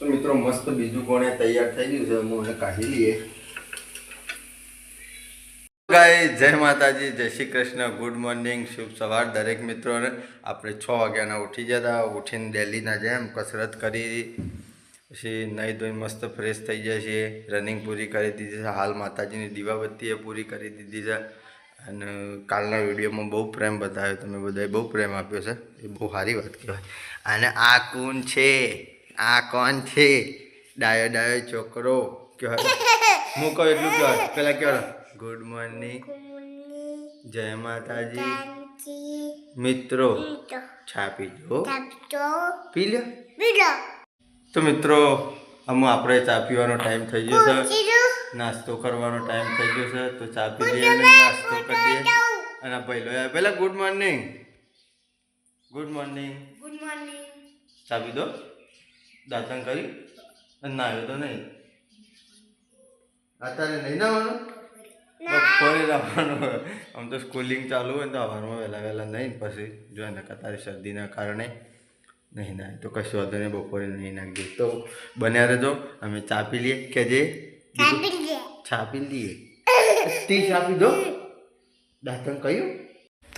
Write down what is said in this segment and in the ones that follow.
તો મિત્રો, મસ્ત બીજું કોણે તૈયાર થઈ ગયું છે હું કાઢી લઈએ. જય માતાજી, જય શ્રી કૃષ્ણ. ગુડ મોર્નિંગ શુભ સવાર દરેક મિત્રોને. આપણે છ વાગ્યાના ઉઠી જતા ઉઠીને ડેલીના જેમ કસરત કરી પછી નહીં ધોઈને મસ્ત ફ્રેશ થઈ જાય છે રનિંગ પૂરી કરી દીધી છે. હાલ માતાજીની દીવાબત્તી એ પૂરી કરી દીધી છે. અને કાલના વિડીયોમાં બહુ પ્રેમ બતાવ્યો. તમે બધાએ બહુ પ્રેમ આપ્યો છે. એ બહુ સારી વાત કહેવાય. અને આ કુન છે. આ કોણ છે? ડાયો ડાયો છોકરો. કહેવાય હું કહું એટલું કયો પહેલાં કહેવાય ગુડ મોર્નિંગ જય માતાજી. મિત્રો છાપી જો પી લ્યો તો મિત્રો અમુ આપણે ચા પીવાનો ટાઈમ થઈ ગયો છે. નાસ્તો કરવાનો ટાઈમ થઈ ગયો છે. તો ચા પી લઈએ અને નાસ્તો કરી દઈએ અને પહેલો. પહેલા good morning good morning good morning ચા પી દો. દાંતણ કરી અને નાહ્યો તો નહીં. અત્યારે નહીં નાવાનું? બપોરે નાવાનું આમ તો સ્કૂલિંગ ચાલુ હોય ને તો સવારમાં વહેલા વહેલા નહીં પછી. જો એને તારી શરદીના કારણે નહીં ના તો કશું વાંધો નહીં બપોરે નહીં નાખજો તો બન્યા રહેજો. અમે ચા પી લઈએ. કે જે છાપી લઈએ. ટી છાપી દો. દાંતણ કહ્યું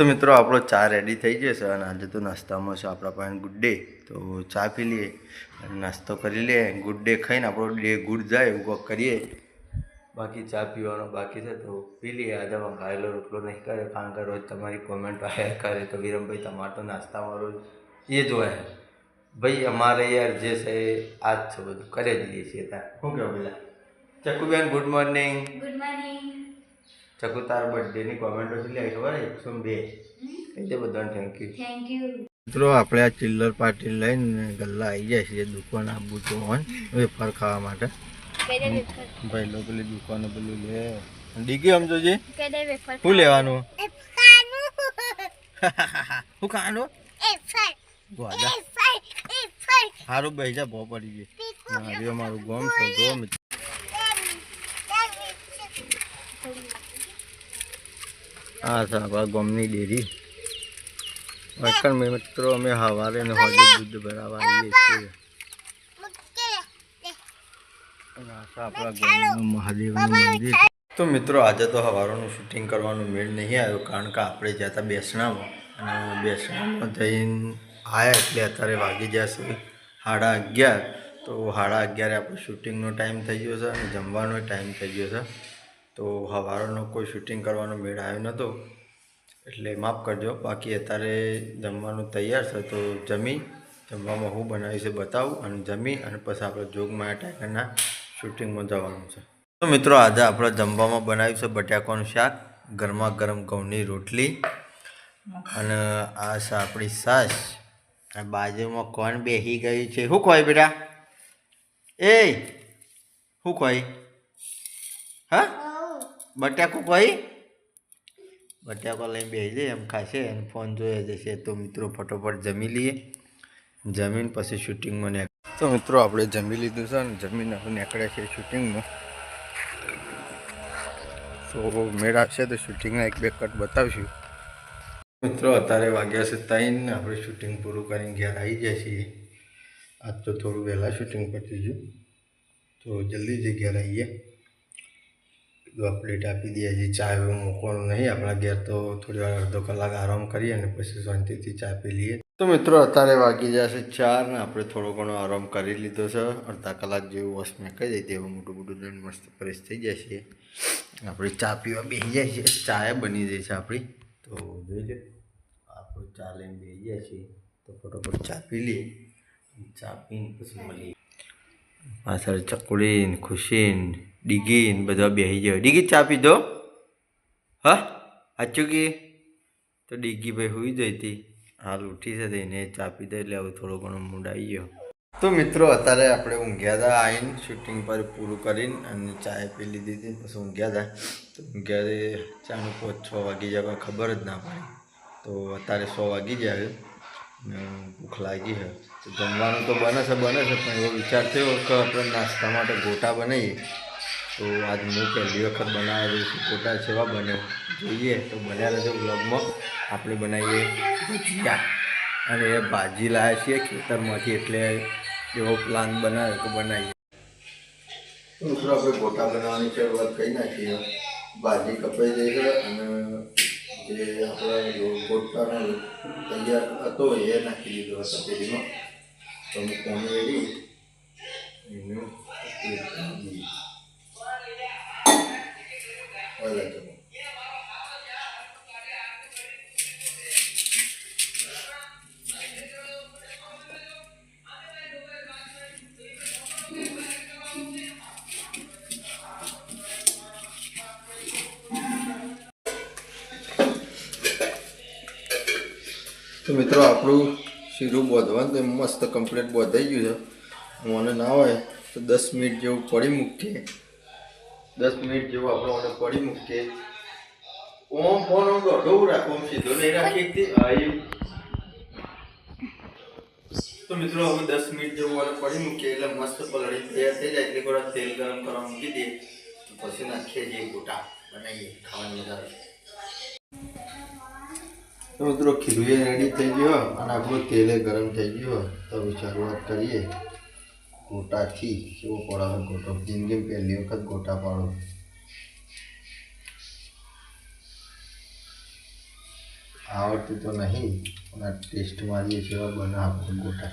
તો મિત્રો, આપણો ચા રેડી થઈ જશે અને આજે તો નાસ્તામાં છે આપણા પાસે ગુડ ડે. તો ચા પી લઈએ અને નાસ્તો કરી લઈએ. ગુડ ડે ખાઈને આપણો ડે ગુડ જાય એવું કરીએ. બાકી ચા પીવાનો બાકી છે તો પી લઈએ. આજે ખાયેલો રોટલો નહીં કરે કારણ કે રોજ તમારી કોમેન્ટ આયા કરે તો વિરમભાઈ તમારે તો નાસ્તામાં રોજ એ જ હોય ભાઈ, અમારે યાર જે છે આ જ છે બધું કરી જ લઈએ છીએ ત્યાં. શું કહેવું પેલા Chakuben good morning good morning Chaku તાર બર્થડેની કોમેન્ટો છે લે ખબર એકસો બે? એટલે બધાને થેન્ક યુ થેન્ક યુ મિત્રો આપણે આ ચિલ્લર પાટી લઈને ગલ્લા આવી જાય છે દુકાન આપવું તો હોય વેફર ખાવા માટે. ભાઈ લોકો પેલી દુકાને પેલું લે. ડીગી સમજો છે શું લેવાનું? શું ખાવાનું? સારું બેસી જા બહુ પડી ગઈ. મારી મારું ગોમ છે જો આ છે આપણા ગામની ડેરી. વૈકણ મિત્રો અમે સવારે ને હોજે દૂધ ભરાવા આવીએ છીએ. અને આપણા ગામનું મહાદેવનું મંદિર. તો મિત્રો આજે તો હવારોનું શૂટિંગ કરવાનું મેળ નહીં આવ્યો કારણ કે આપણે જ્યાં હતા બેસણામાં. અને બેસણામાં જઈને આવ્યા એટલે અત્યારે વાગી જશે સાડા અગિયાર. તો સાડા અગિયારે આપણે શૂટિંગનો ટાઈમ થઈ ગયો છે અને જમવાનો ટાઈમ થઈ ગયો છે. તો હવારોનો કોઈ શૂટિંગ કરવાનો મેળ આવ્યો નહોતો. એટલે માફ કરજો, બાકી અત્યારે જમવાનું તૈયાર છે તો જમી, જમવામાં હું બનાવીશ છે બતાવું અને જમી અને પછી આપણે જોગમાયા ટાઈગરના શૂટિંગમાં જવાનું છે. તો મિત્રો, આજે આપણે જમવામાં બનાવ્યું છે બટાકાનું શાક, ગરમા ગરમ ઘઉંની રોટલી અને આ છે આપણી સાસ. અને બાજુમાં કોણ બેસી ગયું છે? શું ખવાય બેટા? એ, શું ખવાય? હા? બટાકો કોઈ બટાકો લઈને બેસી જાય એમ ખાશે. અને ફોન જોયા જશે તો મિત્રો, ફટોફટ જમી લઈએ. જમીન પછી શૂટિંગમાં ને તો મિત્રો, આપણે જમી લીધું છે ને, જમીન આપણે નીકળ્યા છે શૂટિંગમાં તો મેળ આવશે તો શૂટિંગના એક બે કટ બતાવશું. મિત્રો, અત્યારે વાગ્યા છે ત્રણ આપણે શૂટિંગ પૂરું કરીને ઘેર આવી જાય છીએ. આજ તો થોડું વહેલા શૂટિંગ પતી ગયું. તો જલ્દી જ ઘેર આવીએ. કીધું અપડેટ આપી દઈએ, હજી ચા એવું મૂકવાનું નહીં. આપણા ઘેર તો થોડી વાર અડધો કલાક આરામ કરીએ અને પછી શાંતિથી ચા પી લઈએ. તો મિત્રો, અત્યારે વાગી જશે ચાર ને આપણે થોડો ઘણો આરામ કરી લીધો છે. અડધા કલાક જેવું વોશ મેં કહી દઈએ તેવું મોટું મોટું દઈને મસ્ત ફ્રેશ થઈ છે. આપણે ચા પીવા બેસી જાય છે. ચાય બની જાય છે આપણી. તો જોઈ લે, આપણે ચા લઈને બેસી જાય છે. તો ફટોફટ ચા પી લઈએ. ચા પીને પછી મળીએ. પાછળ ચકડીને ખુશી ને ડીગી ને બધા બેસી જાય ડીગી ચા પીધો હા સાચું કે તો ડીગી ભાઈ હોઈ જઈ હતી હાલ ઉઠી છે એને ચા પીધો એટલે હવે થોડો ઘણો મૂડ આવી ગયો તો મિત્રો અત્યારે આપણે ઊંઘ્યા હતા આવીને શૂટિંગ પર પૂરું કરીને અને ચાય પી લીધી હતી પછી ઊંઘ્યા હતા તો ઊંઘ્યા ચાનું પોચ છ વાગી જાય ખબર જ ના પડી તો અત્યારે સો વાગી જાય ભૂખ લાગી છે તો જમવાનું તો બને છે બને છે પણ એવો વિચાર થયો કે આપણે નાસ્તા માટે ગોટા બનાવીએ તો આજ હું પહેલી વખત બનાવ્યા છું. ગોટા જેવા બને. જોઈએ તો બન્યા રહેજો બ્લોગમાં આપણે બનાવીએ ભજીયા. અને એ ભાજી લાવ્યા છીએ ખેતરમાંથી, એટલે એવો પ્લાન બનાવે તો બનાવીએ. મિત્રો, આપણે ગોટા બનાવવાની શરૂઆત કરી નાખીએ. ભાજી કપાઈ જઈ છે અને જે આપણે ગોટાનો તૈયાર હતો એ નાખી દીધો હતો પેલીમાં તો કોમી રેડી? એનું તો મિત્રો, આપણું શીરું બોધવાનું તો મસ્ત કમ્પ્લીટ બોધાઈ ગયું છે. મને ના હોય તો દસ મિનિટ જેવું પડી મૂકીએ. દસ મિનિટ જેવું આપણે મને પડી મૂકીએ. ઓમ ફોન ઓમ દોઢો રાખો, ઓમ સીધો નહીં રાખી એકથી આવ્યું તો મિત્રો અમે દસ મિનિટ જેવું અને પડી મૂકીએ એટલે મસ્ત પલળી તૈયાર થઈ જાય. એટલે થોડા તેલ ગરમ કરવા મૂકી દઈએ. પછી નાખીએ જે ગોટા બનાવીએ ખાવાની મજા મિત્રો, ખીરું રેડી થઈ ગયો અને આપણું તેલે ગરમ થઈ ગયો તો શરૂઆત કરીએ. ગોટાથી કેવો પડાવે ગોટો? જિંદગી પહેલી વખત ગોટા પાડો. આવડતું તો નહીં, પણ આ ટેસ્ટ મારીએ છીએ એવા બના આપણે ગોટા.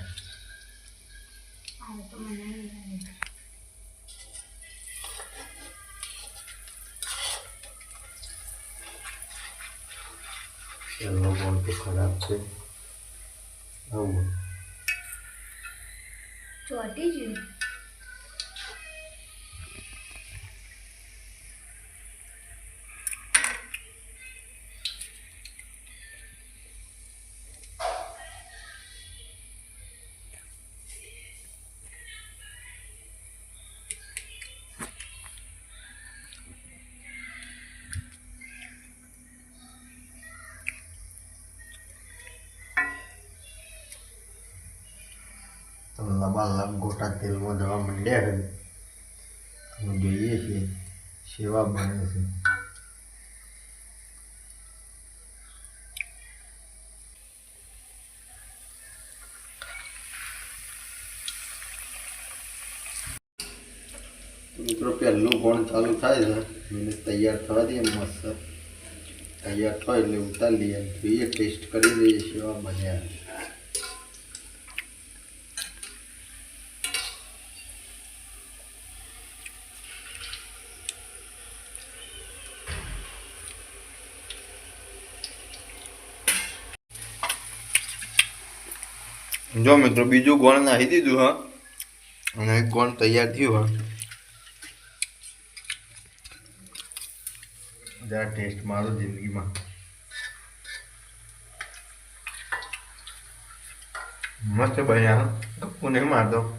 એનો બોલ તો ખરાબ છે. આવું. ચોટી ગયું. લબાલબ ગોટા તેલમાં જવા માંડ્યા છે. અમે જોઈએ છીએ. સેવા બને છે. મિત્રો, પહેલું ગોળ ચાલુ થાય છે. મને તૈયાર થવા દઈએ મસ્ત. તૈયાર થાય એટલે ઉતારી લઈએ. જોઈએ, ટેસ્ટ કરી દઈએ સેવા બન્યા જો મિત્રો બીજું ગોળ નાખી દીધું હા. અને ગોળ તૈયાર થયું હા. જરા ટેસ્ટ મારો જિંદગીમાં. મસ્ત બન્યા હું. નહીં મારતો.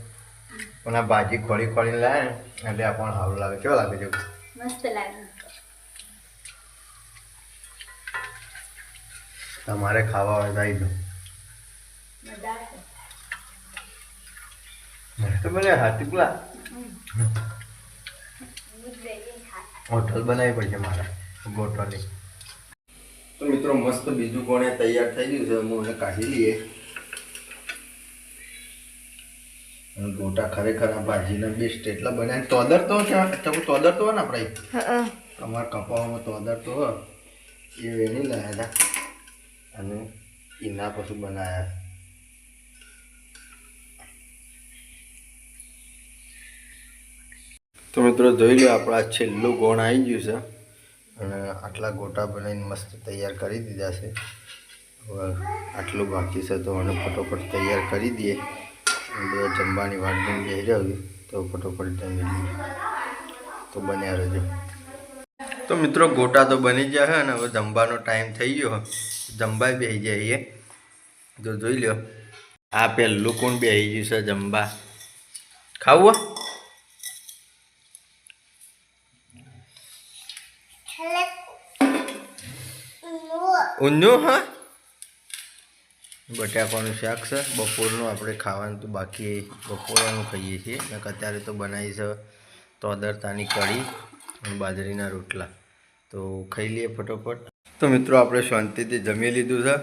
પણ આ ભાજી ખોળી ખોળીને લાવે ને એટલે આપણને સારું લાગે. કેવો લાગે છે? મસ્ત લાગે. તમારે ખાવા હોય તો આવી દો મસ્ત હાથી પેલા હોટલ બનાવી પડશે મારા ગોટવાની તો મિત્રો મસ્ત બીજું કોણે તૈયાર થઈ ગયું છે હું એને કાઢી લઈએ. ગોટા ખરેખર આ ભાજીના બેસ્ટ એટલા બન્યા તોદર તો છે તમે તોદર તો ને આપણે? તમારા કપાવામાં તોદર તો હોય એ વેણી લાયા હતા. અને એના પછી બનાવ્યા તો મિત્રો જોઈ લો આપણા છેલ્લું ગોણ આવી ગયું છે. અને આટલા ગોટા બનાવીને મસ્ત તૈયાર કરી દીધા છે. હવે આટલું બાકી છે તો મને ફટોફટ તૈયાર કરી દઈએ. બે જમવાની વાટ જોઈને બેસી રહ્યો તો ફટોફટ જમી લઈએ. તો બન્યા રહેજો. તો મિત્રો ગોટા તો બની ગયા છે અને હવે જમવાનો ટાઈમ થઈ ગયો જમવા બેસી જઈએ. તો જોઈ લો આ પહેલું કોણ બેસી ગયું છે જમવા? ખાવું ઊંધું હા? બટાકાનું શાક છે. બપોરનું આપણે ખાવાનું તો બાકી બપોરાનું ખાઈએ છીએ. ને અત્યારે તો બનાવી છે તોદરતાની કઢી અને બાજરીના રોટલા. તો ખાઈ લઈએ ફટોફટ. તો મિત્રો, આપણે શાંતિથી જમી લીધું છે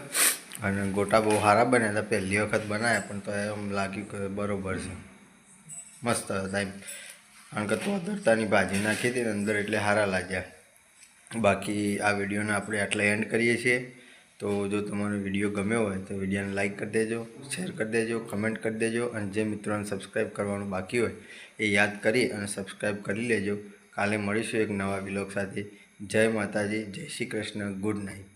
અને ગોટા બહુ સારા બન્યા હતા. પહેલી વખત બનાવ્યા પણ તો એમ લાગ્યું કે બરોબર છે. મસ્ત હતા કારણ કે તોદરતાની ભાજી નાખી હતી અંદર એટલે સારા લાગ્યા. બાકી આ વિડીયોને આપણે આટલે એન્ડ કરીએ છીએ. તો જો તમારો વીડિયો ગમ્યો હોય તો વિડીયોને લાઇક કરી દેજો શેર કરી દેજો કમેન્ટ કરી દેજો અને જે મિત્રોને સબસ્ક્રાઈબ કરવાનું બાકી હોય એ યાદ કરી અને સબસ્ક્રાઈબ કરી લેજો. કાલે મળીશું એક નવા વિલોગ સાથે. જય માતાજી, જય શ્રી કૃષ્ણ ગુડ નાઇટ